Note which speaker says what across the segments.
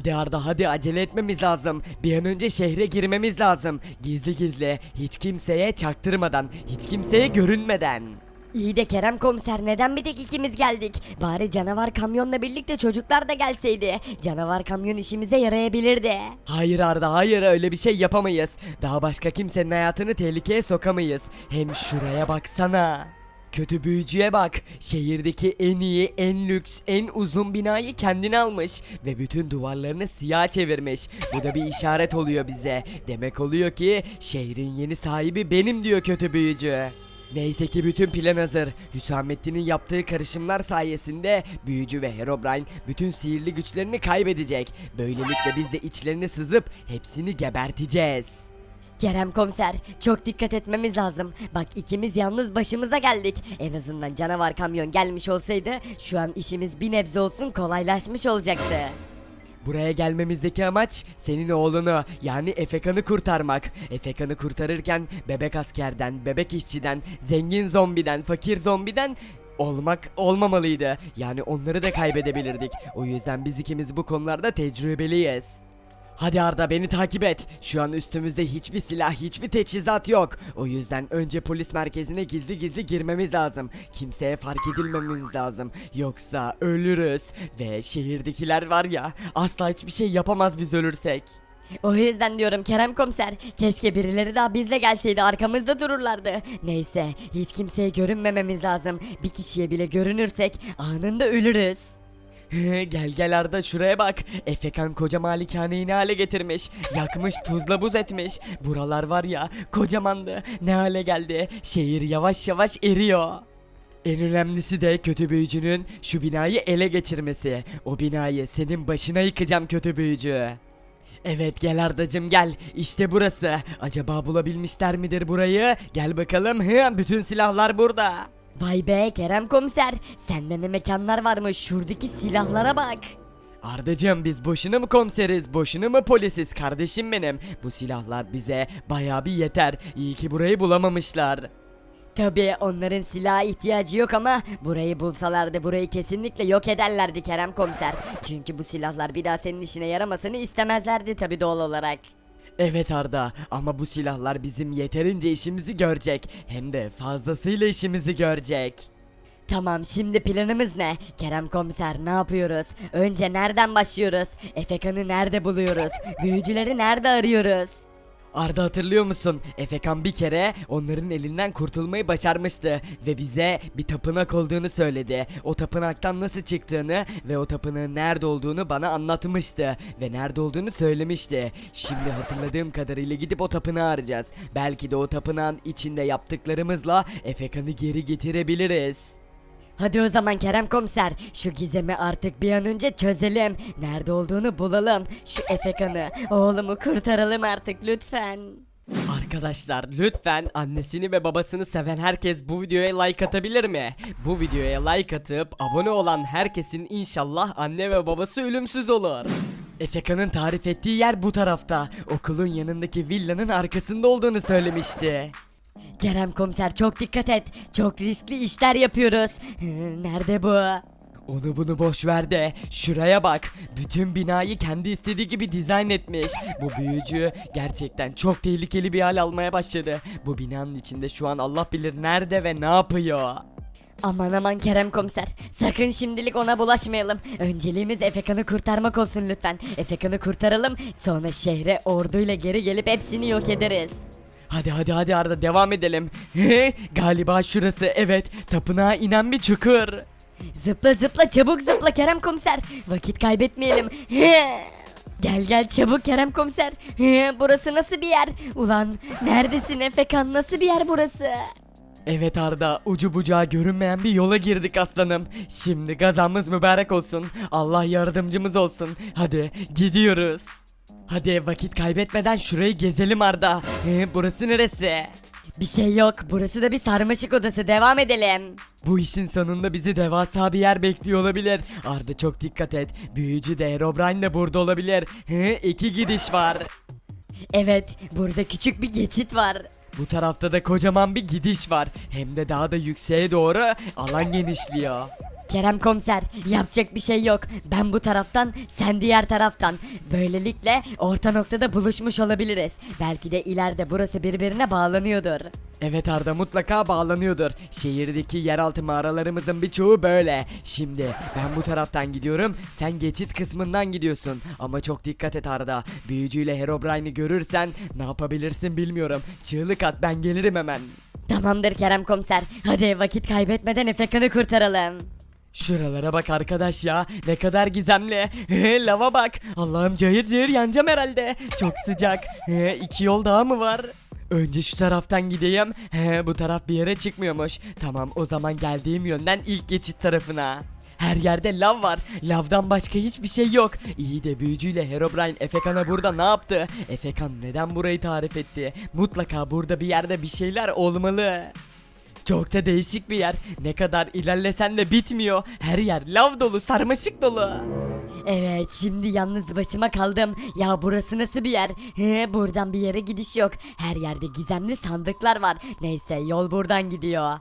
Speaker 1: Hadi Arda hadi acele etmemiz lazım. Bir an önce şehre girmemiz lazım. Gizli gizli hiç kimseye çaktırmadan, hiç kimseye görünmeden.
Speaker 2: İyi de Kerem komiser neden bir tek ikimiz geldik? Bari canavar kamyonla birlikte çocuklar da gelseydi. Canavar kamyon işimize yarayabilirdi.
Speaker 1: Hayır Arda hayır öyle bir şey yapamayız. Daha başka kimsenin hayatını tehlikeye sokamayız. Hem şuraya baksana. Kötü büyücüye bak. Şehirdeki en iyi, en lüks, en uzun binayı kendine almış ve bütün duvarlarını siyah çevirmiş. Bu da bir işaret oluyor bize. Demek oluyor ki şehrin yeni sahibi benim diyor kötü büyücü. Neyse ki bütün plan hazır. Hüsamettin'in yaptığı karışımlar sayesinde büyücü ve Herobrine bütün sihirli güçlerini kaybedecek. Böylelikle biz de içlerini sızıp hepsini geberteceğiz.
Speaker 2: Kerem komiser çok dikkat etmemiz lazım. Bak ikimiz yalnız başımıza geldik. En azından canavar kamyon gelmiş olsaydı şu an işimiz bir nebze olsun kolaylaşmış olacaktı.
Speaker 1: Buraya gelmemizdeki amaç senin oğlunu yani Efekan'ı kurtarmak. Efekan'ı kurtarırken bebek askerden, bebek işçiden, zengin zombiden, fakir zombiden olmak olmamalıydı. Yani onları da kaybedebilirdik. O yüzden biz ikimiz bu konularda tecrübeliyiz. Hadi Arda beni takip et. Şu an üstümüzde hiçbir silah, hiçbir teçhizat yok. O yüzden önce polis merkezine gizli gizli girmemiz lazım. Kimseye fark edilmememiz lazım. Yoksa ölürüz. Ve şehirdekiler var ya asla hiçbir şey yapamaz biz ölürsek.
Speaker 2: O yüzden diyorum Kerem komiser keşke birileri daha bizle gelseydi arkamızda dururlardı. Neyse hiç kimseye görünmememiz lazım. Bir kişiye bile görünürsek anında ölürüz.
Speaker 1: gel gel Arda şuraya bak. Efekan koca malikaneyi ne hale getirmiş. Yakmış tuzla buz etmiş. Buralar var ya kocamandı. Ne hale geldi. Şehir yavaş yavaş eriyor. En önemlisi de kötü büyücünün şu binayı ele geçirmesi. O binayı senin başına yıkacağım kötü büyücü. Evet gel Ardacım gel. İşte burası. Acaba bulabilmişler midir burayı? Gel bakalım. Hı, bütün silahlar burada.
Speaker 2: Vay be Kerem komiser sende ne mekanlar varmış şuradaki silahlara bak.
Speaker 1: Ardacığım biz boşuna mı komiseriz, boşuna mı polisiz kardeşim benim? Bu silahlar bize bayağı bir yeter. İyi ki burayı bulamamışlar.
Speaker 2: Tabii onların silaha ihtiyacı yok ama burayı bulsalardı burayı kesinlikle yok ederlerdi Kerem komiser. Çünkü bu silahlar bir daha senin işine yaramasını istemezlerdi tabii doğal olarak.
Speaker 1: Evet Arda ama bu silahlar bizim yeterince işimizi görecek. Hem de fazlasıyla işimizi görecek.
Speaker 2: Tamam şimdi planımız ne? Kerem komiser ne yapıyoruz? Önce nereden başlıyoruz? Efekan'ı nerede buluyoruz? Büyücüleri nerede arıyoruz?
Speaker 1: Arda hatırlıyor musun? Efekan bir kere onların elinden kurtulmayı başarmıştı ve bize bir tapınak olduğunu söyledi. O tapınaktan nasıl çıktığını ve o tapınağın nerede olduğunu bana anlatmıştı ve nerede olduğunu söylemişti. Şimdi hatırladığım kadarıyla gidip o tapınağı arayacağız. Belki de o tapınağın içinde yaptıklarımızla Efekan'ı geri getirebiliriz.
Speaker 2: Hadi o zaman Kerem komiser şu gizemi artık bir an önce çözelim. Nerede olduğunu bulalım. Şu Efekan'ı oğlumu kurtaralım artık lütfen.
Speaker 1: Arkadaşlar lütfen annesini ve babasını seven herkes bu videoya like atabilir mi? Bu videoya like atıp abone olan herkesin inşallah anne ve babası ölümsüz olur. Efeka'nın tarif ettiği yer bu tarafta. Okulun yanındaki villanın arkasında olduğunu söylemişti.
Speaker 2: Kerem komiser çok dikkat et. Çok riskli işler yapıyoruz. Nerede bu?
Speaker 1: Onu bunu boş ver de şuraya bak. Bütün binayı kendi istediği gibi dizayn etmiş. Bu büyücü gerçekten çok tehlikeli bir hal almaya başladı. Bu binanın içinde şu an Allah bilir nerede ve ne yapıyor.
Speaker 2: Aman aman Kerem komiser. Sakın şimdilik ona bulaşmayalım. Önceliğimiz Efekan'ı kurtarmak olsun lütfen. Efekan'ı kurtaralım. Sonra şehre orduyla geri gelip hepsini yok ederiz.
Speaker 1: Hadi hadi hadi Arda devam edelim. Galiba şurası evet tapınağa inen bir çukur.
Speaker 2: Zıpla zıpla çabuk zıpla Kerem komiser. Vakit kaybetmeyelim. Gel gel çabuk Kerem komiser. Burası nasıl bir yer? Ulan neredesin Efekan nasıl bir yer burası?
Speaker 1: Evet Arda ucu bucağı görünmeyen bir yola girdik aslanım. Şimdi gazamız mübarek olsun. Allah yardımcımız olsun. Hadi gidiyoruz. Hadi vakit kaybetmeden şurayı gezelim Arda. He, burası neresi?
Speaker 2: Bir şey yok. Burası da bir sarmaşık odası. Devam edelim.
Speaker 1: Bu işin sonunda bizi devasa bir yer bekliyor olabilir. Arda çok dikkat et. Büyücü de Herobrine de burada olabilir. He, iki gidiş var.
Speaker 2: Evet, burada küçük bir geçit var.
Speaker 1: Bu tarafta da kocaman bir gidiş var. Hem de daha da yükseğe doğru alan genişliyor.
Speaker 2: Kerem komiser yapacak bir şey yok. Ben bu taraftan sen diğer taraftan. Böylelikle orta noktada buluşmuş olabiliriz. Belki de ileride burası birbirine bağlanıyordur.
Speaker 1: Evet Arda mutlaka bağlanıyordur. Şehirdeki yeraltı mağaralarımızın birçoğu böyle. Şimdi ben bu taraftan gidiyorum, sen geçit kısmından gidiyorsun. Ama çok dikkat et Arda. Büyücüyle Herobrine'i görürsen ne yapabilirsin bilmiyorum. Çığlık at ben gelirim hemen.
Speaker 2: Tamamdır Kerem komiser. Hadi vakit kaybetmeden Efekan'ı kurtaralım.
Speaker 1: Şuralara bak arkadaş ya ne kadar gizemli. Lava bak. Allah'ım cayır cayır yanacağım herhalde. Çok sıcak. He, iki yol daha mı var? Önce şu taraftan gideyim. He, bu taraf bir yere çıkmıyormuş. Tamam o zaman geldiğim yönden ilk geçit tarafına. Her yerde lav var. Lavdan başka hiçbir şey yok. İyi de büyücüyle Herobrine Efekan'a burada ne yaptı? Efekan neden burayı tarif etti? Mutlaka burada bir yerde bir şeyler olmalı. Çok da değişik bir yer. Ne kadar ilerlesen de bitmiyor. Her yer lav dolu, sarmaşık dolu.
Speaker 2: Evet şimdi yalnız başıma kaldım. Ya burası nasıl bir yer? He, buradan bir yere gidiş yok. Her yerde gizemli sandıklar var. Neyse yol buradan gidiyor.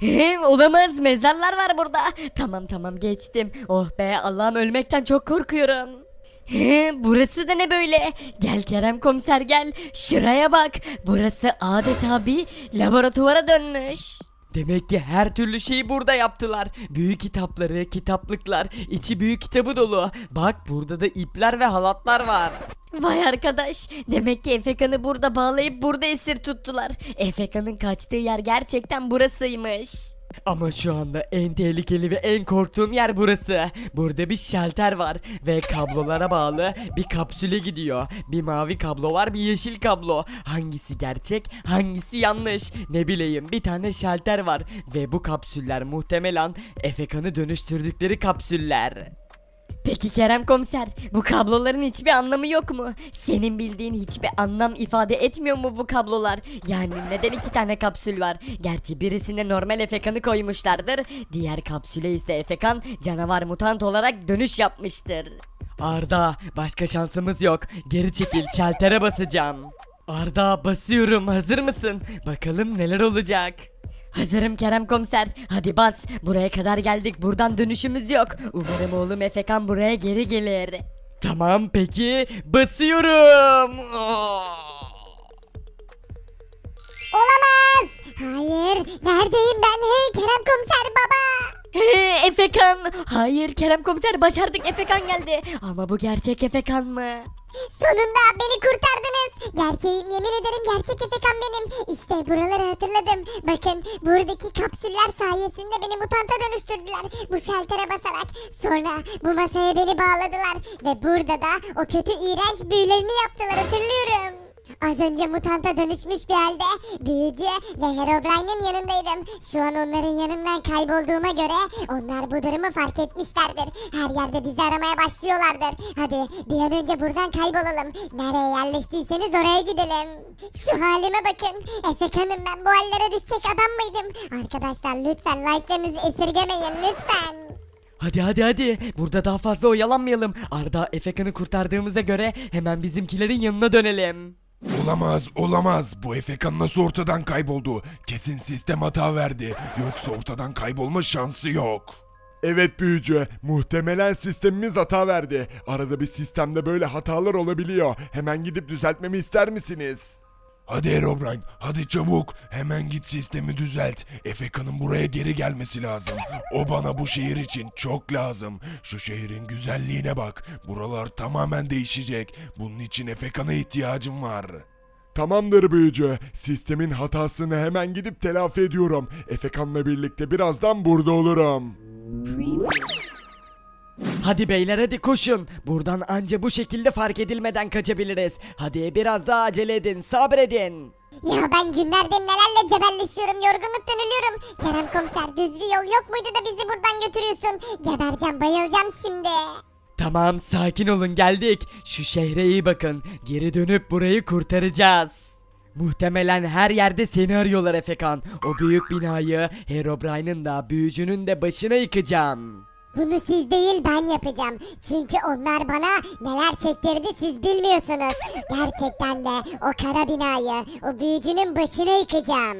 Speaker 2: He, olamaz mezarlar var burada. Tamam tamam geçtim. Oh be Allah'ım ölmekten çok korkuyorum. He, burası da ne böyle? Gel Kerem komiser gel. Şuraya bak. Burası adeta bir laboratuvara dönmüş.
Speaker 1: Demek ki her türlü şeyi burada yaptılar. Büyük kitapları, kitaplıklar, içi büyük kitabı dolu. Bak burada da ipler ve halatlar var.
Speaker 2: Vay arkadaş. Demek ki Efekan'ı burada bağlayıp burada esir tuttular. Efekan'ın kaçtığı yer gerçekten burasıymış.
Speaker 1: Ama şu anda en tehlikeli ve en korktuğum yer burası. Burada bir şalter var ve kablolara bağlı bir kapsüle gidiyor. Bir mavi kablo var, bir yeşil kablo. Hangisi gerçek, hangisi yanlış? Ne bileyim bir tane şalter var ve bu kapsüller muhtemelen Efekan'ı dönüştürdükleri kapsüller.
Speaker 2: Peki Kerem komiser bu kabloların hiçbir anlamı yok mu? Senin bildiğin hiçbir anlam ifade etmiyor mu bu kablolar? Yani neden iki tane kapsül var? Gerçi birisine normal Efekan'ı koymuşlardır. Diğer kapsüle ise Efekan canavar mutant olarak dönüş yapmıştır.
Speaker 1: Arda, başka şansımız yok. Geri çekil, şaltere basacağım. Arda, basıyorum. Hazır mısın? Bakalım neler olacak.
Speaker 2: Hazırım Kerem komiser. Hadi bas. Buraya kadar geldik. Buradan dönüşümüz yok. Umarım oğlum Efekan buraya geri gelir.
Speaker 1: Tamam peki, basıyorum.
Speaker 3: Olamaz. Hayır. Neredeyim ben? Hey Kerem komiser baba.
Speaker 2: He, Efekan. Hayır Kerem komiser başardık Efekan geldi. Ama bu gerçek Efekan mı?
Speaker 3: Sonunda beni kurtardınız. Gerçeğim yemin ederim gerçek efekan benim. İşte buraları hatırladım. Bakın buradaki kapsüller sayesinde beni mutanta dönüştürdüler. Bu şaltere basarak. Sonra bu masaya beni bağladılar. Ve burada da o kötü iğrenç büyülerini yaptılar hatırlıyorum. Az önce mutanta dönüşmüş bir halde büyücü ve Herobrine'in yanındaydım. Şu an onların yanından kaybolduğuma göre onlar bu durumu fark etmişlerdir. Her yerde bizi aramaya başlıyorlardır. Hadi bir an önce buradan kaybolalım. Nereye yerleştiyseniz oraya gidelim. Şu halime bakın. Efekan'ım ben bu hallere düşecek adam mıydım? Arkadaşlar lütfen like'larınızı esirgemeyin lütfen.
Speaker 1: Hadi hadi hadi. Burada daha fazla oyalanmayalım. Arda Efekan'ı kurtardığımıza göre hemen bizimkilerin yanına dönelim.
Speaker 4: Olamaz, olamaz. Bu efekan nasıl ortadan kayboldu? Kesin sistem hata verdi. Yoksa ortadan kaybolma şansı yok. Evet büyücü, muhtemelen sistemimiz hata verdi. Arada bir sistemde böyle hatalar olabiliyor. Hemen gidip düzeltmemi ister misiniz? Hadi Herobrine, hadi çabuk. Hemen git sistemi düzelt. Efekan'ın buraya geri gelmesi lazım. O bana bu şehir için çok lazım. Şu şehrin güzelliğine bak. Buralar tamamen değişecek. Bunun için Efekan'a ihtiyacım var. Tamamdır büyücü. Sistemin hatasını hemen gidip telafi ediyorum. Efekan'la birlikte birazdan burada olurum.
Speaker 1: Hadi beyler hadi koşun. Buradan anca bu şekilde fark edilmeden kaçabiliriz. Hadi biraz daha acele edin, sabredin.
Speaker 3: Ya ben günlerdir nelerle cebelleşiyorum, yorgunluktan ölüyorum. Kerem komiser düz bir yol yok muydu da bizi buradan götürüyorsun? Gebereceğim, bayılacağım şimdi.
Speaker 1: Tamam sakin olun geldik. Şu şehre iyi bakın. Geri dönüp burayı kurtaracağız. Muhtemelen her yerde seni arıyorlar Efekan. O büyük binayı Herobrine'ın da büyücünün de başına yıkacağım.
Speaker 3: Bunu siz değil ben yapacağım. Çünkü onlar bana neler çektirdi siz bilmiyorsunuz. Gerçekten de o kara binayı, o büyücünün başına yıkacağım.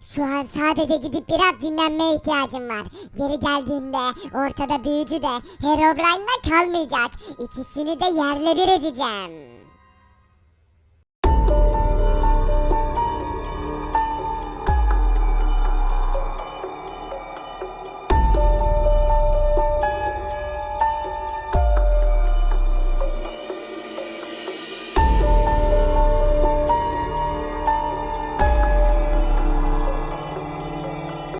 Speaker 3: Şu an sadece gidip biraz dinlenmeye ihtiyacım var. Geri geldiğimde ortada büyücü de Herobrine de kalmayacak. İkisini de yerle bir edeceğim.